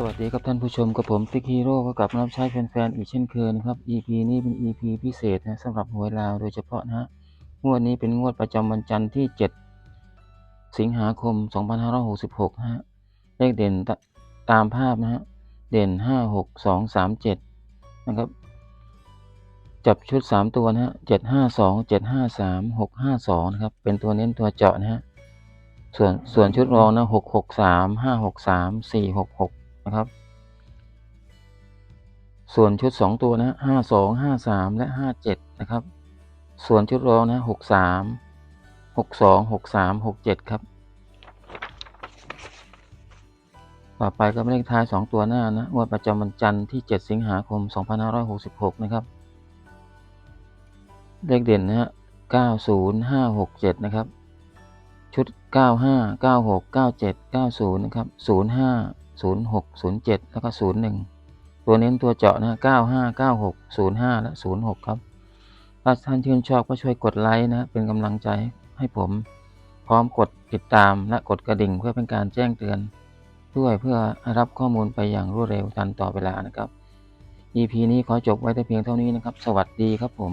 สวัสดีครับท่านผู้ชมกับผมติ๊กฮีโร่ก็กลับมารับใช้แฟนๆอีกเช่นเคยนะครับ EP นี้เป็น EP พิเศษนะสำหรับหวยลาวโดยเฉพาะนะฮะงวดนี้เป็นงวดประจำวันจันทร์ที่ 7 สิงหาคม 2566นะฮะเลขเด่นตตามภาพนะฮะเด่น 5 6 2 3 7 นะครับ จับชุด 3 ตัวนะฮะ752 753 652 นะครับ เป็นตัวเน้นตัวเจาะนะฮะส่วนส่วนชุดรองนะ663 563 466 นะครับ ส่วนชุดสองตัวนะห้าสองห้าสามและห้าเจ็ดนะครับ ส่วนชุดรองนะหกสามหกสองหกสามหกเจ็ดครับ ต่อไปก็เลขท้ายสองตัวหน้านะงวดประจำวันจันทร์ที่เจ็ดสิงหาคมสองพันห้าร้อยหกสิบหกนะครับ เลขเด่นนะฮะเก้าศูนย์ห้าหกเจ็ดนะครับ ชุด 95 96 97 90 นะครับ 05 06 07 แล้วก็ 01 ตัวเน้นตัวเจาะนะ95 96 05 และ 06 ครับ ถ้าท่านชื่นชอบก็ช่วยกดไลค์นะ เป็นกำลังใจให้ผมพร้อมกดติดตามและกดกระดิ่งเพื่อเป็นการแจ้งเตือน ด้วยเพื่อรับข้อมูลไปอย่างรวดเร็วทันต่อเวลานะครับ EP นี้ขอจบไว้แต่เพียงเท่านี้นะครับ สวัสดีครับผม